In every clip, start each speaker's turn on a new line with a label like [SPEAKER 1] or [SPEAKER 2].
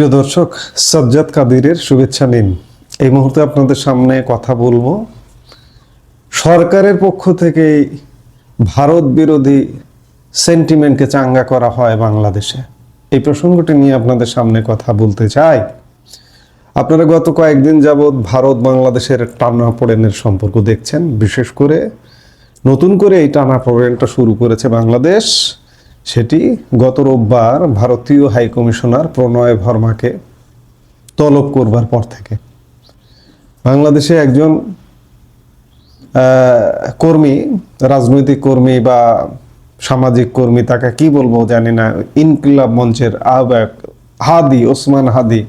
[SPEAKER 1] প্রিয় দর্শক, সাজ্জাদ কাদিরের শুভেচ্ছা নিন। এই মুহূর্তে আপনাদের সামনে কথা বলব। সরকারের পক্ষ থেকে ভারত বিরোধী সেন্টিমেন্টকে চাঙ্গা করা হয় বাংলাদেশে। এই প্রসঙ্গটি নিয়ে আপনাদের সামনে কথা বলতে চাই। আপনারা গত কয়েকদিন যাবৎ ভারত বাংলাদেশের টানাপোড়েনের সম্পর্ক দেখছেন। বিশেষ করে নতুন করে এই টানাপোড়েনটা শুরু করেছে বাংলাদেশ। সেটি গত রোববার ভারতীয় হাইকমিশনার প্রণয় ভর্মাকে তলব করবার পর থেকে। বাংলাদেশে একজন কর্মী, রাজনৈতিক কর্মী বা সামাজিক কর্মী, তাকে কি বলব জানি না, ইনকিলাব মঞ্চের আহ্বায়ক হাদি, ওসমান হাদি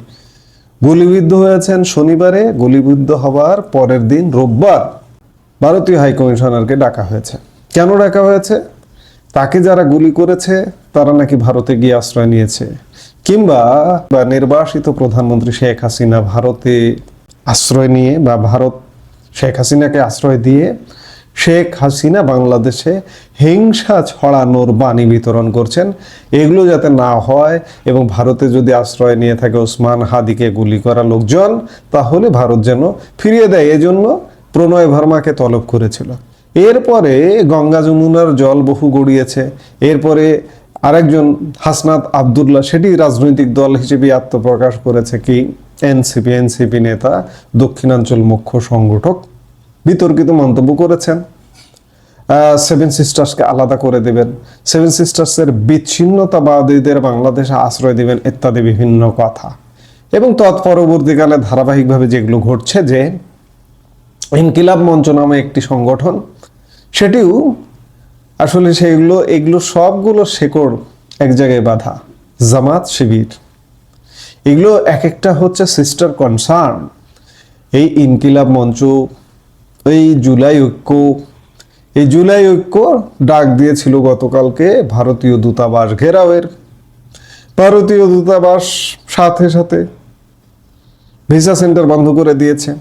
[SPEAKER 1] গুলিবিদ্ধ হয়েছেন শনিবারে। গুলিবিদ্ধ হওয়ার পরের দিন রোববার ভারতীয় হাইকমিশনারকে ডাকা হয়েছে। কেন ডাকা হয়েছে? তাকে যারা গুলি করেছে, তারা নাকি ভারতে গিয়ে আশ্রয় নিয়েছে। কিংবা বা নির্বাসিত প্রধানমন্ত্রী শেখ হাসিনা ভারতে আশ্রয় নিয়ে বা ভারত শেখ হাসিনাকে আশ্রয় দিয়ে শেখ হাসিনা বাংলাদেশে হিংসা ছড়ানোর বাণী বিতরণ করছেন। এগুলো যাতে না হয় এবং ভারতে যদি আশ্রয় নিয়ে থাকে ওসমান হাদিকে গুলি করা লোকজন, তাহলে ভারত যেন ফিরিয়ে দেয়। এজন্য প্রণয় ভার্মাকে তলব করেছিল। এরপরে গঙ্গা যমুনার জল বহু গড়িয়েছে। এরপরে আরেকজন হাসনাত আবদুল্লাহ, সেটি রাজনৈতিক দল হিসেবে আত্মপ্রকাশ করেছে কি? এনসিপি এনসিপি নেতা, দক্ষিণাঞ্চল মুখ্য সংগঠক বিতর্কিত মন্তব্য করেছেন। সেভেন সিস্টার্সকে আলাদা করে দেবেন। সেভেন সিস্টার্সের বিচ্ছিন্নতাবাদীদের বাংলাদেশে আশ্রয় দিবেন ইত্যাদি বিভিন্ন কথা। এবং তৎপরবর্তীকালে ধারাবাহিকভাবে যেগুলো ঘটছে যে, ইনকিলাব মঞ্চ নামে একটি সংগঠন সেটিও আসলে সেগুলো এগুলো সবগুলো শেকড় এক জায়গায় বাঁধা। জামাত শিবির। এগুলো এক একটা হচ্ছে সিস্টার কনসার্ন এই ইনকিলাব মঞ্চ, এই জুলাই ঐক্য, এই জুলাই ঐক্য ডাক দিয়েছিল গতকালকে ভারতীয় দূতাবাস ঘেরাওয়ের। ভারতীয় দূতাবাস সাথে সাথে ভিসা সেন্টার বন্ধ করে দিয়েছে।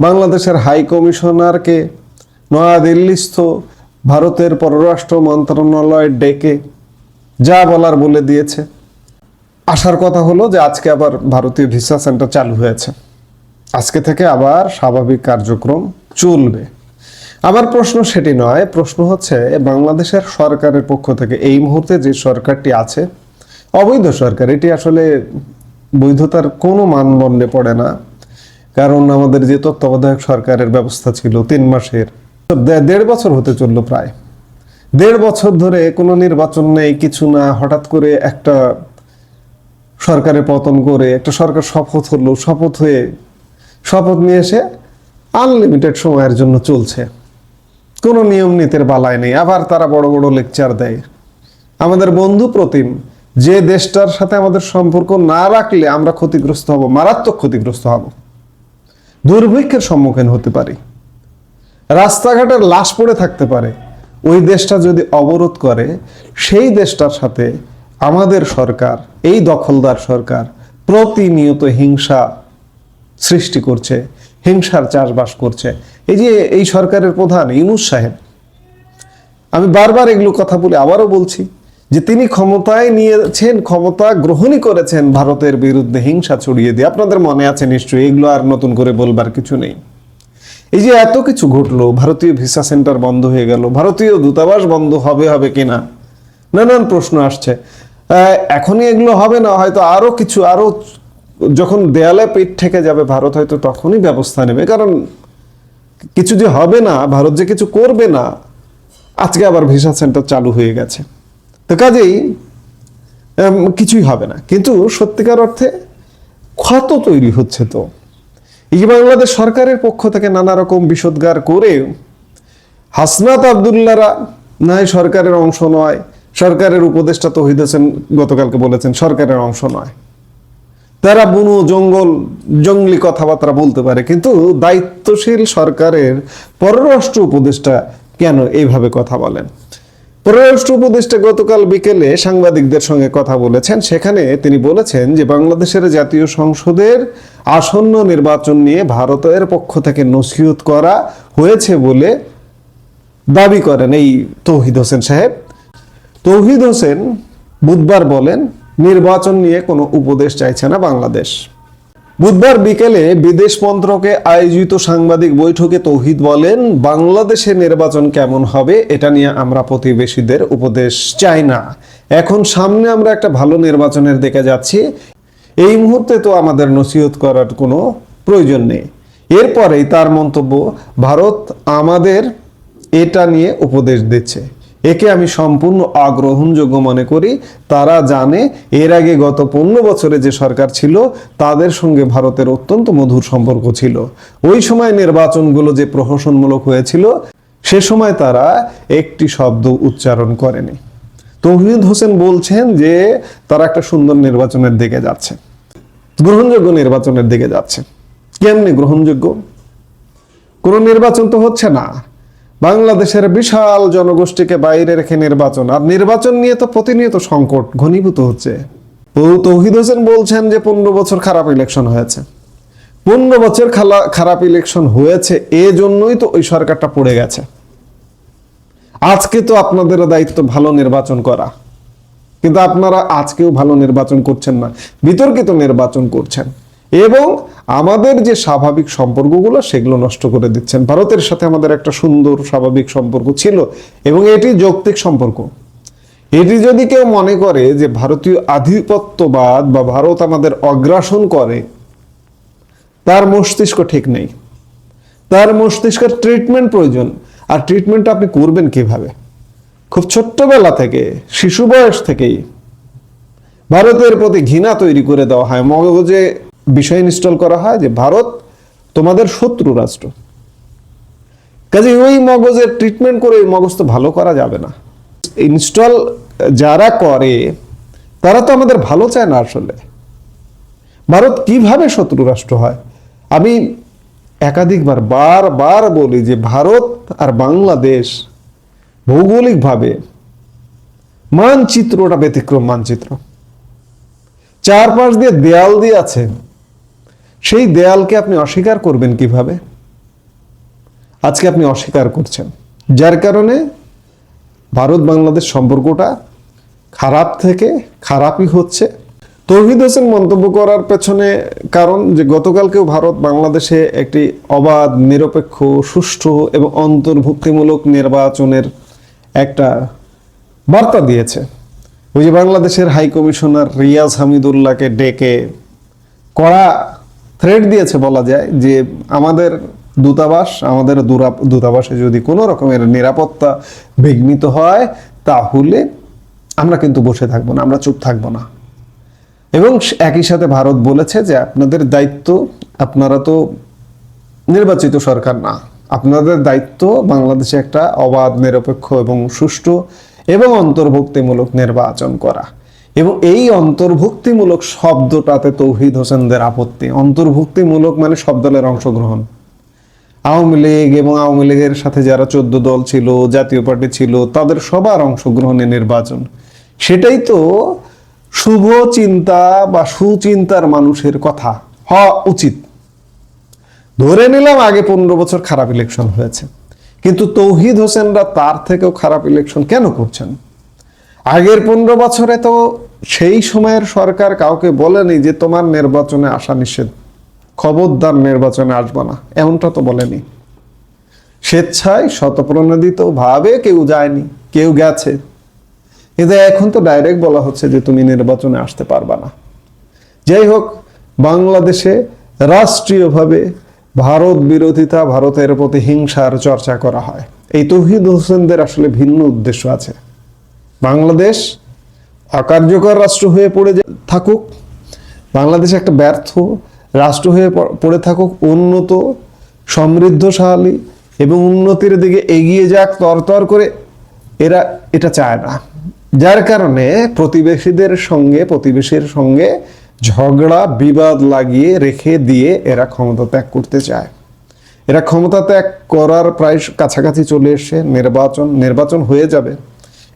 [SPEAKER 1] বাংলাদেশের হাই কমিশনারকে নয়াদিল্লিস্থ ভারতের পররাষ্ট্র মন্ত্রণালয় ডেকে যা বলার বলে দিয়েছে। আসার কথা হলো যে আজকে আবার ভারতীয় ভিসা সেন্টার চালু হয়েছে। আজকে থেকে আবার স্বাভাবিক কার্যক্রম চলবে। আমার প্রশ্ন সেটি নয়, প্রশ্ন হচ্ছে বাংলাদেশের সরকারের পক্ষ থেকে এই মুহূর্তে যে সরকারটি আছে, অবৈধ সরকার, এটি আসলে বৈধতার কোনো মানদণ্ডে পড়ে না। কারণ আমাদের যে তত্ত্বাবধায়ক সরকারের ব্যবস্থা ছিল তিন মাসের দেড় বছর হতে চলল প্রায়। দেড় বছর ধরে কোনো নির্বাচন নেই, কিছু না, হঠাৎ করে একটা সরকারের পতন করে, একটা সরকার শপথ হলো, শপথ হয়ে, শপথ নিয়ে এসে আনলিমিটেড সময়ের জন্য চলছে। কোনো নিয়ম নীতির বালায় নেই। আবার তারা বড় বড় লেকচার দেয়। আমাদের বন্ধু প্রতিম, যে দেশটার সাথে আমাদের সম্পর্ক না রাখলে আমরা ক্ষতিগ্রস্ত হব, মারাত্মক ক্ষতিগ্রস্ত হব। দুর্ভিক্ষের সম্মুখীন হতে পারি। রাস্তাঘাটের লাশ পড়ে থাকতে পারে। ওই দেশটা যদি অবরোধ করে, সেই দেশটার সাথে আমাদের সরকার, এই দখলদার সরকার প্রতিনিয়ত হিংসা সৃষ্টি করছে, হিংসার চাষবাস করছে। এই যে এই সরকারের প্রধান ইউনুস সাহেব, আমি বারবার এগুলো কথা বলে আবারও বলছি যে তিনি ক্ষমতায় নিয়েছেন, ক্ষমতা গ্রহণই করেছেন ভারতের বিরুদ্ধে হিংসা ছড়িয়ে দিয়ে। আপনাদের মনে আছে নিশ্চয়ই, এগুলো আর নতুন করে বলবার কিছু নেই। এই যে এত কিছু ঘটলো, ভারতীয় ভিসা সেন্টার বন্ধ হয়ে গেল, ভারতীয় দূতাবাস বন্ধ হবে হবে কিনা? নানান প্রশ্ন আসছে। এখনই এগুলো হবে না, হয়তো আরও কিছু, আরও যখন দেয়ালে পেট থেকে যাবে ভারত, হয়তো তখনই ব্যবস্থা নেবে। কারণ কিছু যে হবে না, ভারত যে কিছু করবে না, আজকে আবার ভিসা সেন্টার চালু হয়ে গেছে। তো কাজেই কিছুই হবে না। কিন্তু সত্যিকার অর্থে ক্ষত তৈরি হচ্ছে তো। যে বাংলাদেশ সরকারের পক্ষ থেকে নানা রকম বিষোদ্গার করে হাসনাত আবদুল্লারা নয় সরকারের অংশ নয়, সরকারের উপদেষ্টা তো হইতেছেন গতকালকে বলেছেন সরকারের অংশ নয়। তারা বুনো জঙ্গল, জঙ্গলি কথাবার্তা বলতে পারে, কিন্তু দায়িত্বশীল সরকারের পররাষ্ট্র উপদেষ্টা কেন এইভাবে কথা বলেন? পররাষ্ট্র উপদেষ্টা গতকাল বিকেলে সাংবাদিকদের সঙ্গে কথা বলেছেন। সেখানে তিনি বলেছেন যে, বাংলাদেশের জাতীয় সংসদের আসন্ন নির্বাচন নিয়ে ভারতের পক্ষ থেকে নসিহত করা হয়েছে বলে দাবি করেন এই তৌহিদ হোসেন সাহেব। তৌহিদ হোসেন বুধবার বলেন, নির্বাচন নিয়ে কোনো উপদেশ চাইছে না বাংলাদেশ। বুধবার বিকেলে বিদেশ মন্ত্রকে আয়োজিত সাংবাদিক বৈঠকে তৌহিদ বলেন, বাংলাদেশে নির্বাচন কেমন হবে এটা নিয়ে আমরা প্রতিবেশীদের উপদেশ চাই না। এখন সামনে আমরা একটা ভালো নির্বাচনের দিকে যাচ্ছি। এই মুহূর্তে তো আমাদের নসিহত করার কোনো প্রয়োজন নেই। এরপরেই তার মন্তব্য, ভারত আমাদের এটা নিয়ে উপদেশ দিচ্ছে। একে আমি সম্পূর্ণ অগ্রহণযোগ্য মনে করি। তারা জানে, এর আগে গত পনেরো বছরে যে সরকার ছিল, তাদের সঙ্গে ভারতের অত্যন্ত মধুর সম্পর্ক ছিল। ওই সময় নির্বাচনগুলো যে প্রহসনমূলক হয়েছিল, সে সময় তারা একটি শব্দ উচ্চারণ করেনি। তৌহিদ হোসেন বলছেন যে, তারা একটা সুন্দর নির্বাচনের দিকে যাচ্ছে। গ্রহণযোগ্য নির্বাচনের দিকে যাচ্ছে। কেমনি গ্রহণযোগ্য? কোনো নির্বাচন তো হচ্ছে না। বাংলাদেশের বিশাল জনগোষ্ঠীকে বাইরে রেখে নির্বাচন, আর নির্বাচন নিয়ে তো প্রতিনিয়ত সংকট ঘনীভূত হচ্ছে। তৌহিদ হোসেন বলছেন যে পনেরো বছর খারাপ ইলেকশন হয়েছে। পনেরো বছর খালা- খারাপ ইলেকশন হয়েছে এ জন্যই তো ওই সরকারটা পড়ে গেছে। আজকে তো আপনাদের দায়িত্ব ভালো নির্বাচন করা। কিন্তু আপনারা আজকেও ভালো নির্বাচন করছেন না, বিতর্কিত নির্বাচন করছেন। এবং আমাদের যে স্বাভাবিক সম্পর্কগুলো, সেগুলো নষ্ট করে দিচ্ছেন। ভারতের সাথে আমাদের একটা সুন্দর স্বাভাবিক সম্পর্ক ছিল এবং এটি যৌক্তিক সম্পর্ক। এটি যদি কেউ মনে করে যে ভারতীয় আধিপত্যবাদ বা ভারত আমাদের অগ্রাসন করে, তার মস্তিষ্ক ঠিক নেই। তার মস্তিষ্কের ট্রিটমেন্ট প্রয়োজন। আর ট্রিটমেন্ট আপনি করবেন কীভাবে? খুব ছোট্টবেলা থেকে, শিশু বয়স থেকেই ভারতের প্রতি ঘৃণা তৈরি করে দেওয়া হয়। মগজে বিষয় ইনস্টল করা হয় যে ভারত তোমাদের শত্রু রাষ্ট্র। কাজে ওই মগজের ট্রিটমেন্ট করে ওই মগজ তো ভালো করা যাবে না। ইনস্টল যারা করে, তারা তো আমাদের ভালো চায় না আসলে। ভারত কীভাবে শত্রু রাষ্ট্র হয়? আমি একাধিকবার, বারবার বলি যে ভারত আর বাংলাদেশ ভৌগোলিকভাবে মানচিত্রটা ব্যতিক্রম মানচিত্র। চারপাশ দিয়ে দেয়াল দিয়ে আছে। সেই দেয়ালকে আপনি অস্বীকার করবেন কীভাবে? আজকে আপনি অস্বীকার করছেন। যার কারণে ভারত বাংলাদেশ সম্পর্কটা খারাপ থেকে খারাপই হচ্ছে। তৌহিদ হোসেন মন্তব্য করার পেছনে কারণ যে গতকালকেও ভারত বাংলাদেশে একটি অবাধ, নিরপেক্ষ, সুষ্ঠু এবং অন্তর্ভুক্তিমূলক নির্বাচনের একটা বার্তা দিয়েছে। ওই যে বাংলাদেশের হাই কমিশনার রিয়াজ হামিদুল্লাহকে ডেকে কড়া থ্রেড দিয়েছে বলা যায় যে আমাদের দূতাবাস, আমাদের দূতাবাসে যদি কোনো রকমের নিরাপত্তা বিঘ্নিত হয়, তাহলে আমরা কিন্তু বসে থাকব না, আমরা চুপ থাকব না। এবং একই সাথে ভারত বলেছে যে আপনাদের দায়িত্ব, আপনারা তো নির্বাচিত সরকার না, আপনাদের দায়িত্ব বাংলাদেশে একটা অবাধ, নিরপেক্ষ এবং সুষ্ঠু এবং অন্তর্ভুক্তিমূলক নির্বাচন করা। এবং এই অন্তর্ভুক্তিমূলক শব্দটাতে তৌহিদ হোসেনদের আপত্তি। অন্তর্ভুক্তিমূলক মানে সব দলের অংশগ্রহণ। আওয়ামী লীগ এবং আওয়ামী লীগের সাথে যারা চোদ্দ দল ছিল, জাতীয় পার্টি ছিল, তাদের সবার অংশগ্রহণে নির্বাচন। সেটাই তো শুভ চিন্তা বা সুচিন্তার মানুষের কথা। হওয়া উচিত। ধরে নিলাম আগে পনেরো বছর খারাপ ইলেকশন হয়েছে। কিন্তু তৌহিদ হোসেনরা তার থেকেও খারাপ ইলেকশন কেন করছেন? আগের পনেরো বছরে তো সেই সময়ের সরকার কাউকে বলেনি যে তোমার নির্বাচনে আসা নিষেধ, খবরদার নির্বাচনে আসবে না। এমনটা তো বলেনি। স্বেচ্ছায় শতপ্রণোদিত ভাবে কেউ যায়নি, কেউ গেছে। কিন্তু এখন তো ডাইরেক্ট বলা হচ্ছে যে তুমি নির্বাচনে আসতে পারবা না। যাই হোক, বাংলাদেশে রাষ্ট্রীয়ভাবে ভারত বিরোধিতা, ভারতের প্রতি হিংসার চর্চা করা হয়। এই তৌহিদ হোসেনদের আসলে ভিন্ন উদ্দেশ্য আছে। বাংলাদেশ অকার্যকর রাষ্ট্র হয়ে পড়ে থাকুক, বাংলাদেশ একটা ব্যর্থ রাষ্ট্র হয়ে পড়ে থাকুক, উন্নত, সমৃদ্ধশালী এবং উন্নতির দিকে এগিয়ে যাক, তরতর করে, এরা এটা চায় না। যার কারণে প্রতিবেশীদের সঙ্গে, প্রতিবেশীর সঙ্গে ঝগড়া, বিবাদ লাগিয়ে রেখে দিয়ে এরা ক্ষমতা ত্যাগ করতে চায়। এরা ক্ষমতা ত্যাগ করার প্রায় কাছাকাছি চলে এসে নির্বাচন নির্বাচন হয়ে যাবে।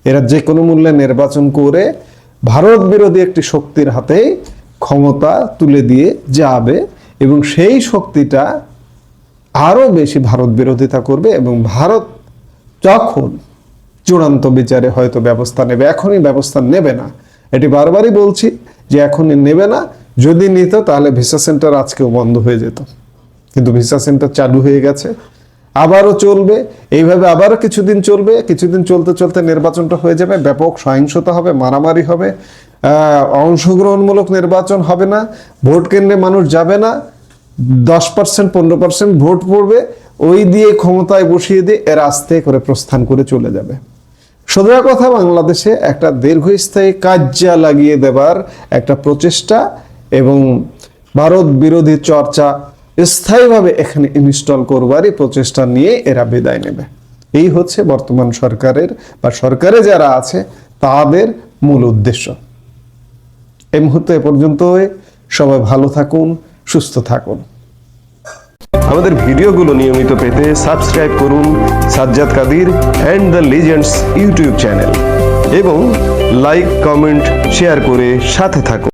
[SPEAKER 1] এরা যে কোনো মূল্যে নির্বাচন করে ভারত বিরোধী একটি শক্তির হাতে ক্ষমতা তুলে দিয়ে যাবে এবং সেই শক্তিটা আরও বেশি ভারত বিরোধিতা করবে এবং ভারত যখন চূড়ান্ত বিচারে হয়তো ব্যবস্থা নেবে, এখনই ব্যবস্থা নেবে না। এটি বারবারই বলছি যে এখনই নেবে না। যদি নিত তাহলে ভিসা সেন্টার আজকেও বন্ধ হয়ে যেত। কিন্তু ভিসা সেন্টার চালু হয়ে গেছে। আবারও চলবে। এইভাবে আবারও কিছুদিন চলবে। কিছুদিন চলতে চলতে নির্বাচনটা হয়ে যাবে। ব্যাপক সহিংসতা হবে, মারামারি হবে। অংশগ্রহণমূলক নির্বাচন হবে না। ভোট কেন্দ্রে মানুষ যাবে না। দশ পার্সেন্ট, পনেরো পার্সেন্ট ভোট পড়বে। ওই দিয়ে ক্ষমতায় বসিয়ে দিয়ে এর আস্তে করে প্রস্থান করে চলে যাবে। সোজা কথা, বাংলাদেশে একটা দীর্ঘস্থায়ী কাজ্যা লাগিয়ে দেবার একটা প্রচেষ্টা এবং ভারত বিরোধী চর্চা স্থায়ীভাবে এখানে ইনস্টল করবারই প্রচেষ্টা নিয়ে এরা বিদায় নেবে। এই হচ্ছে বর্তমান সরকারের বা সরকারে যারা আছে, তাদের মূল উদ্দেশ্য। এই মুহূর্তে এ পর্যন্ত সবাই ভালো থাকুন, সুস্থ থাকুন।
[SPEAKER 2] আমাদের ভিডিওগুলো নিয়মিত পেতে সাবস্ক্রাইব করুন Sajjad Kadir and the legends YouTube channel এবং লাইক, কমেন্ট, শেয়ার করে সাথে থাকুন।